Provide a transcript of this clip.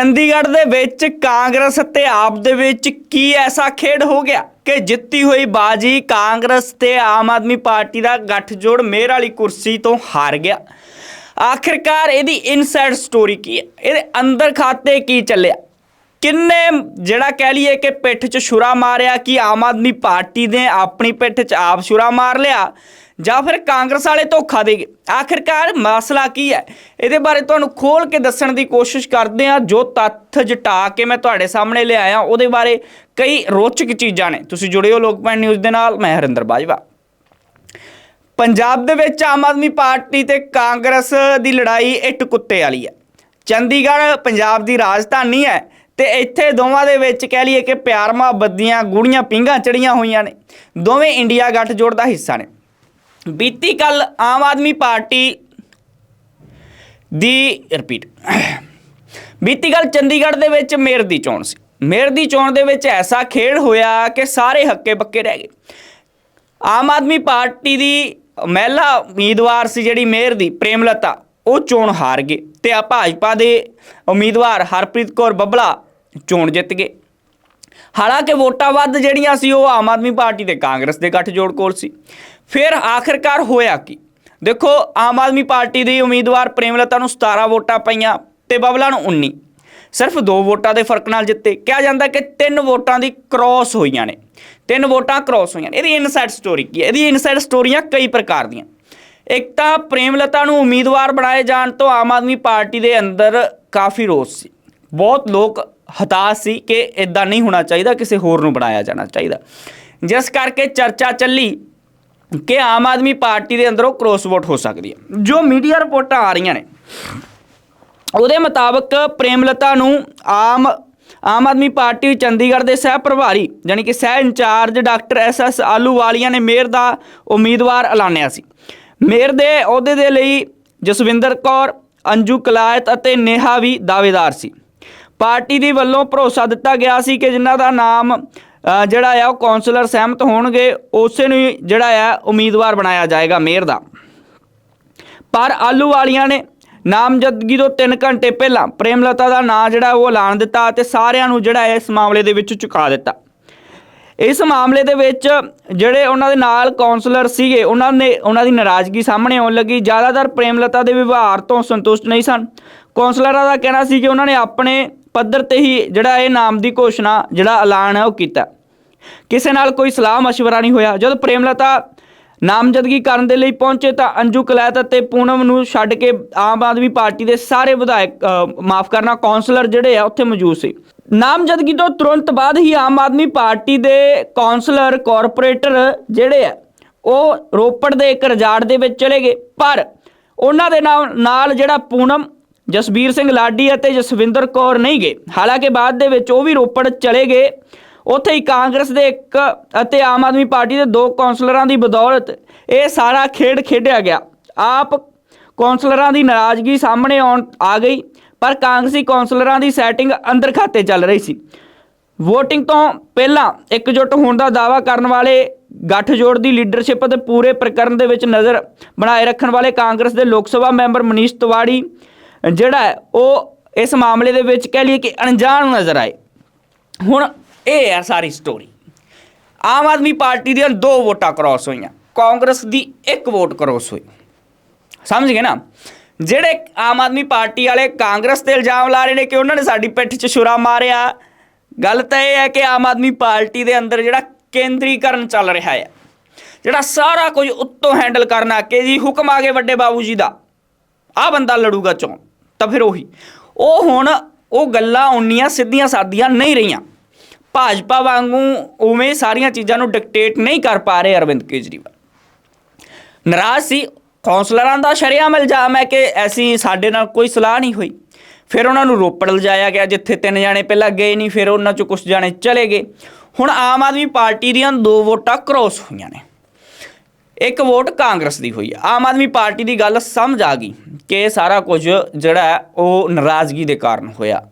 ਚੰਡੀਗੜ੍ਹ ਦੇ ਵਿੱਚ ਕਾਂਗਰਸ ਅਤੇ ਆਪ ਦੇ ਵਿੱਚ ਕੀ ਐਸਾ ਖੇਡ ਹੋ ਗਿਆ ਕਿ ਜਿੱਤੀ ਹੋਈ ਬਾਜੀ ਕਾਂਗਰਸ ਤੇ ਆਮ ਆਦਮੀ ਪਾਰਟੀ ਦਾ ਗੱਠਜੋੜ ਮੇਰ ਵਾਲੀ ਕੁਰਸੀ ਤੋਂ ਹਾਰ ਗਿਆ। ਆਖਿਰਕਾਰ ਇਹਦੀ ਇਨਸਾਈਡ ਸਟੋਰੀ ਕੀ ਹੈ? ਇਹਦੇ ਅੰਦਰ ਖਾਤੇ ਕੀ ਚੱਲਿਆ? ਕਿੰਨੇ ਜਿਹੜਾ ਕਹਿ ਲਈਏ ਕਿ ਪਿੱਠ 'ਚ ਛੁਰਾ ਮਾਰਿਆ ਕਿ ਆਮ ਆਦਮੀ ਪਾਰਟੀ ਨੇ ਆਪਣੀ ਪਿੱਠ 'ਚ ਆਪ ਛੁਰਾ ਮਾਰ ਲਿਆ? ਜਾਂ ਫਿਰ ਕਾਂਗਰਸ ਵਾਲੇ ਧੋਖਾ ਦੇ ਗਏ। ਆਖਿਰਕਾਰ ਮਸਲਾ ਕੀ ਹੈ? ਇਹਦੇ ਬਾਰੇ ਤੁਹਾਨੂੰ ਖੋਲ ਕੇ ਦੱਸਣ ਦੀ ਕੋਸ਼ਿਸ਼ ਕਰਦੇ ਆ ਜੋ ਤੱਥ ਜਟਾ ਕੇ ਮੈਂ ਤੁਹਾਡੇ ਸਾਹਮਣੇ ਲਿਆਇਆ ਉਹਦੇ ਬਾਰੇ ਕਈ ਰੋਚਕ ਚੀਜ਼ਾਂ ਨੇ। ਤੁਸੀਂ ਜੁੜਿਓ ਲੋਕਪਾਲ ਨਿਊਜ਼ ਦੇ ਨਾਲ, ਮੈਂ ਹਰਿੰਦਰ ਬਾਜਵਾ। ਪੰਜਾਬ ਦੇ ਵਿੱਚ ਆਮ ਆਦਮੀ ਪਾਰਟੀ ਤੇ ਕਾਂਗਰਸ ਦੀ ਲੜਾਈ ਇੱਟ ਕੁੱਤੇ ਵਾਲੀ ਹੈ। ਚੰਡੀਗੜ੍ਹ ਪੰਜਾਬ ਦੀ ਰਾਜਧਾਨੀ ਹੈ ਤੇ ਇੱਥੇ ਦੋਵਾਂ ਦੇ ਵਿੱਚ ਕਹਿ ਲਈਏ ਕਿ ਪਿਆਰ ਮੁਹੱਬਤ ਦੀਆਂ ਗੂੜੀਆਂ ਪਿੰਗਾਂ ਚੜੀਆਂ ਹੋਈਆਂ ਨੇ। ਦੋਵੇਂ ਇੰਡੀਆ ਗੱਠਜੋੜ ਦਾ ਹਿੱਸਾ ਨੇ। ਬੀਤੀ ਕੱਲ ਆਮ ਆਦਮੀ ਪਾਰਟੀ ਦੀ ਰਿਪੀਟ ਬੀਤੀ ਕੱਲ ਚੰਡੀਗੜ੍ਹ ਦੇ ਵਿੱਚ ਮੇਅਰ ਦੀ ਚੋਣ ਸੀ। ਮੇਅਰ ਦੀ ਚੋਣ ਦੇ ਵਿੱਚ ਐਸਾ ਖੇਡ ਹੋਇਆ ਕਿ ਸਾਰੇ ਹੱਕੇ ਬੱਕੇ ਰਹਿ ਗਏ। ਆਮ ਆਦਮੀ ਪਾਰਟੀ ਦੀ ਮਹਿਲਾ ਉਮੀਦਵਾਰ ਸੀ ਜਿਹੜੀ ਮੇਅਰ ਦੀ, ਪ੍ਰੇਮਲਤਾ, ਉਹ ਚੋਣ ਹਾਰ ਗਏ ਤੇ ਆ ਭਾਜਪਾ ਦੇ ਉਮੀਦਵਾਰ ਹਰਪ੍ਰੀਤ ਕੌਰ ਬੱਬਲਾ ਚੋਣ ਜਿੱਤ ਗਏ। ਹਾਲਾਂਕਿ ਵੋਟਾਂ ਵੱਧ ਜਿਹੜੀਆਂ ਸੀ ਉਹ ਆਮ ਆਦਮੀ ਪਾਰਟੀ ਤੇ ਕਾਂਗਰਸ ਦੇ ਗੱਠਜੋੜ ਕੋਲ ਸੀ। ਫਿਰ ਆਖਿਰਕਾਰ ਹੋਇਆ ਕੀ? ਦੇਖੋ, ਆਮ ਆਦਮੀ ਪਾਰਟੀ ਦੀ ਉਮੀਦਵਾਰ ਪ੍ਰੇਮਲਤਾ ਨੂੰ 17 ਵੋਟਾਂ ਪਈਆਂ ਤੇ ਬਬਲਾ ਨੂੰ 19 ਸਿਰਫ 2 ਵੋਟਾਂ ਦੇ ਫ਼ਰਕ ਨਾਲ ਜਿੱਤੇ। ਕਿਹਾ ਜਾਂਦਾ ਕਿ ਤਿੰਨ ਵੋਟਾਂ ਦੀ ਕ੍ਰਾਸ ਹੋਈਆਂ ਨੇ। ਤਿੰਨ ਵੋਟਾਂ ਕ੍ਰਾਸ ਹੋਈਆਂ ਨੇ। ਇਹਦੀ ਇਨਸਾਈਡ ਸਟੋਰੀ ਕੀ ਹੈ? ਇਹਦੀ ਇਨਸਾਈਡ ਸਟੋਰੀਆਂ ਕਈ ਪ੍ਰਕਾਰ ਦੀਆਂ। ਇੱਕ ਤਾਂ ਪ੍ਰੇਮਲਤਾ ਨੂੰ ਉਮੀਦਵਾਰ ਬਣਾਏ ਜਾਣ ਤੋਂ ਆਮ ਆਦਮੀ ਪਾਰਟੀ ਦੇ ਅੰਦਰ ਕਾਫੀ ਰੋਸ ਸੀ। ਬਹੁਤ ਲੋਕ ਹਤਾਸ਼ ਸੀ ਕਿ ਇਦਾਂ ਨਹੀਂ ਹੋਣਾ ਚਾਹੀਦਾ, ਕਿਸੇ ਹੋਰ ਨੂੰ ਬਣਾਇਆ ਜਾਣਾ ਚਾਹੀਦਾ। ਜਿਸ ਕਰਕੇ ਚਰਚਾ ਚੱਲੀ ਕਿ ਆਮ ਆਦਮੀ ਪਾਰਟੀ ਦੇ ਅੰਦਰੋਂ ਕ੍ਰੋਸ ਵੋਟ ਹੋ ਸਕਦੀ ਹੈ। ਜੋ ਮੀਡੀਆ ਰਿਪੋਰਟਾਂ ਆ ਰਹੀਆਂ ਨੇ, ਉਹਦੇ ਮੁਤਾਬਕ ਪ੍ਰੇਮਲਤਾ ਨੂੰ ਆਮ ਆਮ ਆਦਮੀ ਪਾਰਟੀ ਚੰਡੀਗੜ੍ਹ ਦੇ ਸਹਿ ਪ੍ਰਭਾਰੀ ਯਾਨੀ ਕਿ ਸਹਿ incharge doctor S S Ahluwalia ਨੇ ਮੇਅਰ ਦਾ ਉਮੀਦਵਾਰ ਐਲਾਨਿਆ ਸੀ। ਮੇਅਰ ਦੇ ਅਹੁਦੇ ਦੇ ਲਈ ਜਸਵਿੰਦਰ ਕੌਰ, ਅੰਜੂ ਕਲਾਇਤ ਅਤੇ ਨੇਹਾ ਵੀ ਦਾਅਵੇਦਾਰ ਸੀ। ਪਾਰਟੀ ਦੀ ਵੱਲੋਂ ਭਰੋਸਾ ਦਿੱਤਾ ਗਿਆ ਸੀ ਕਿ ਜਿਨ੍ਹਾਂ ਦਾ ਨਾਮ ਜਿਹੜਾ ਆ ਉਹ ਕੌਂਸਲਰ ਸਹਿਮਤ ਹੋਣਗੇ, ਉਸੇ ਨੂੰ ਹੀ ਜਿਹੜਾ ਆ ਉਮੀਦਵਾਰ ਬਣਾਇਆ ਜਾਏਗਾ ਮੇਅਰ ਦਾ। ਪਰ ਆਲੂ ਵਾਲੀਆਂ ਨੇ ਨਾਮਜ਼ਦਗੀ ਤੋਂ 3 ਘੰਟੇ ਪਹਿਲਾਂ ਪ੍ਰੇਮਲਤਾ ਦਾ ਨਾਂ ਜਿਹੜਾ ਉਹ ਐਲਾਨ ਦਿੱਤਾ ਤੇ ਸਾਰਿਆਂ ਨੂੰ ਜਿਹੜਾ ਹੈ ਇਸ ਮਾਮਲੇ ਦੇ ਵਿੱਚ ਚੁਕਾ ਦਿੱਤਾ। ਇਸ ਮਾਮਲੇ ਦੇ ਵਿੱਚ ਜਿਹੜੇ ਉਹਨਾਂ ਦੇ ਨਾਲ ਕਾਉਂਸਲਰ ਸੀਗੇ, ਉਹਨਾਂ ਨੇ ਉਹਨਾਂ ਦੀ ਨਾਰਾਜ਼ਗੀ ਸਾਹਮਣੇ ਆਉਣ ਲੱਗੀ। ਜ਼ਿਆਦਾਤਰ ਪ੍ਰੇਮਲਤਾ ਦੇ ਵਿਵਹਾਰ ਤੋਂ ਸੰਤੁਸ਼ਟ ਨਹੀਂ ਸਨ। ਕਾਉਂਸਲਰਾਂ ਦਾ ਕਹਿਣਾ ਸੀ ਕਿ ਉਹਨਾਂ ਨੇ ਆਪਣੇ ਪੱਧਰ ਤੇ ਹੀ ਜਿਹੜਾ ਇਹ ਨਾਮ ਦੀ ਘੋਸ਼ਣਾ, ਜਿਹੜਾ ਐਲਾਨ ਹੈ ਉਹ ਕੀਤਾ। ਕਿਸੇ ਨਾਲ ਕੋਈ ਸਲਾਹ مشਵਰਾ ਨਹੀਂ ਹੋਇਆ। ਜਦੋਂ ਪ੍ਰੇਮਲਤਾ ਨਾਮਜ਼ਦਗੀ ਕਰਨ ਦੇ ਲਈ ਪਹੁੰਚੇ ਤਾਂ ਅੰਜੂ ਕਲੈਤ ਅਤੇ ਪੂਨਮ ਨੂੰ ਛੱਡ ਕੇ ਆਮ ਆਦਮੀ ਪਾਰਟੀ ਦੇ ਸਾਰੇ ਵਿਧਾਇਕ ਮਾਫ ਕਰਨਾ ਕਾਉਂਸਲਰ ਜਿਹੜੇ ਆ, ਉੱਥੇ ਮੌਜੂਦ ਸੀ। ਨਾਮਜ਼ਦਗੀ ਤੋਂ ਤੁਰੰਤ ਬਾਅਦ ਹੀ ਆਮ ਆਦਮੀ ਪਾਰਟੀ ਦੇ ਕਾਉਂਸਲਰ ਕਾਰਪੋਰੇਟਰ ਜਿਹੜੇ ਆ, ਉਹ ਰੋਪੜ ਦੇ ਇੱਕ ਰਜਾੜ ਦੇ ਵਿੱਚ ਚਲੇ ਗਏ। ਪਰ ਉਹਨਾਂ ਦੇ ਨਾਲ ਜਿਹੜਾ ਪੂਨਮ ਜਸਬੀਰ ਸਿੰਘ ਲਾਡੀ ਅਤੇ ਜਸਵਿੰਦਰ ਕੌਰ ਨਹੀਂ ਗਏ। ਹਾਲਾਂਕਿ ਬਾਅਦ ਦੇ ਵਿੱਚ ਉਹ ਵੀ ਰੋਪੜ ਚਲੇ ਗਏ। ਉੱਥੇ ਹੀ ਕਾਂਗਰਸ ਦੇ ਇੱਕ ਅਤੇ ਆਮ ਆਦਮੀ ਪਾਰਟੀ ਦੇ ਦੋ ਕੌਂਸਲਰਾਂ ਦੀ ਬਦੌਲਤ ਇਹ ਸਾਰਾ ਖੇਡ ਖੇਡਿਆ ਗਿਆ। ਆਪ ਕੌਂਸਲਰਾਂ ਦੀ ਨਾਰਾਜ਼ਗੀ ਸਾਹਮਣੇ ਆਉਣ ਆ ਗਈ, ਪਰ ਕਾਂਗਰਸੀ ਕੌਂਸਲਰਾਂ ਦੀ ਸੈਟਿੰਗ ਅੰਦਰ ਖਾਤੇ ਚੱਲ ਰਹੀ ਸੀ। VOTING ਤੋਂ ਪਹਿਲਾਂ ਇਕਜੁੱਟ ਹੋਣ ਦਾ ਦਾਅਵਾ ਕਰਨ ਵਾਲੇ ਗੱਠਜੋੜ ਦੀ ਲੀਡਰਸ਼ਿਪ ਅਤੇ ਪੂਰੇ ਪ੍ਰਕਰਨ ਦੇ ਵਿੱਚ ਨਜ਼ਰ ਬਣਾਏ ਰੱਖਣ ਵਾਲੇ ਕਾਂਗਰਸ ਦੇ ਲੋਕ ਸਭਾ ਮੈਂਬਰ ਮਨੀਸ਼ ਤਿਵਾੜੀ ਜਿਹੜਾ ਉਹ ਇਸ ਮਾਮਲੇ ਦੇ ਵਿੱਚ ਕਹਿ ਲਈਏ ਕਿ ਅਣਜਾਣ ਨਜ਼ਰ ਆਏ। ਹੁਣ ਇਹ ਹੈ ਸਾਰੀ ਸਟੋਰੀ ਆਮ ਆਦਮੀ ਪਾਰਟੀ ਦੀਆਂ ਦੋ ਵੋਟਾਂ ਕ੍ਰਾਸ ਹੋਈਆਂ। ਕਾਂਗਰਸ ਦੀ ਇੱਕ ਵੋਟ ਕ੍ਰਾਸ ਹੋਈ। ਸਮਝ ਗਏ ਨਾ? ਜਿਹੜੇ ਆਮ ਆਦਮੀ ਪਾਰਟੀ ਵਾਲੇ ਕਾਂਗਰਸ ਤੇ ਇਲਜ਼ਾਮ ਲਾ ਰਹੇ ਨੇ ਕਿ ਉਹਨਾਂ ਨੇ ਸਾਡੀ ਪਿੱਠ 'ਚ ਛੁਰਾ ਮਾਰਿਆ, ਗੱਲ ਤਾਂ ਇਹ ਹੈ ਕਿ ਆਮ ਆਦਮੀ ਪਾਰਟੀ ਦੇ ਅੰਦਰ ਜਿਹੜਾ ਕੇਂਦਰੀਕਰਨ ਚੱਲ ਰਿਹਾ ਹੈ, ਜਿਹੜਾ ਸਾਰਾ ਕੁਝ ਉੱਤੋਂ ਹੈਂਡਲ ਕਰਨਾ ਕਿ ਜੀ, ਹੁਕਮ ਆ ਗਏ ਵੱਡੇ ਬਾਬੂ ਜੀ ਦਾ। ਆ ਬੰਦਾ ਲੜੂਗਾ ਚੋਣ। ਤਾਂ ਫਿਰ ਉਹੀ। ਉਹ ਹੁਣ ਉਹ ਗੱਲਾਂ ਉਨੀਆਂ ਸਿੱਧੀਆਂ ਸਾਦੀਆਂ ਨਹੀਂ ਰਹੀਆਂ। ਭਾਜਪਾ ਵਾਂਗੂ ਉਵੇਂ ਸਾਰੀਆਂ ਚੀਜ਼ਾਂ ਨੂੰ ਡਿਕਟੇਟ ਨਹੀਂ ਕਰ ਪਾ ਰਹੇ ਅਰਵਿੰਦ ਕੇਜਰੀਵਾਲ। ਨਾਰਾਜ਼ ਸੀ, ਕੌਂਸਲਰਾਂ ਦਾ ਸ਼ਰੇਆਮ ਇਲਜ਼ਾਮ ਹੈ ਕਿ ਐਸੀ ਸਾਡੇ ਨਾਲ ਕੋਈ ਸਲਾਹ ਨਹੀਂ ਹੋਈ। ਫਿਰ ਉਹਨਾਂ ਨੂੰ ਰੋਪੜ ਲਿਜਾਇਆ ਗਿਆ, ਜਿੱਥੇ ਤਿੰਨ ਜਾਣੇ ਪਹਿਲਾਂ ਗਏ ਨਹੀਂ, ਫਿਰ ਉਹਨਾਂ ਚੋਂ ਕੁਝ ਜਾਣੇ ਚਲੇ ਗਏ। ਹੁਣ ਆਮ ਆਦਮੀ ਪਾਰਟੀ ਦੀਆਂ ਦੋ ਵੋਟਾਂ ਕ੍ਰੋਸ ਹੋਈਆਂ ਨੇ। ਇੱਕ ਵੋਟ ਕਾਂਗਰਸ ਦੀ ਹੋਈ ਆਮ ਆਦਮੀ ਪਾਰਟੀ ਦੀ ਗੱਲ ਸਮਝ ਆ ਗਈ ਕਿ ਸਾਰਾ ਕੁਝ ਜਿਹੜਾ ਉਹ ਨਾਰਾਜ਼ਗੀ ਦੇ ਕਾਰਨ ਹੋਇਆ।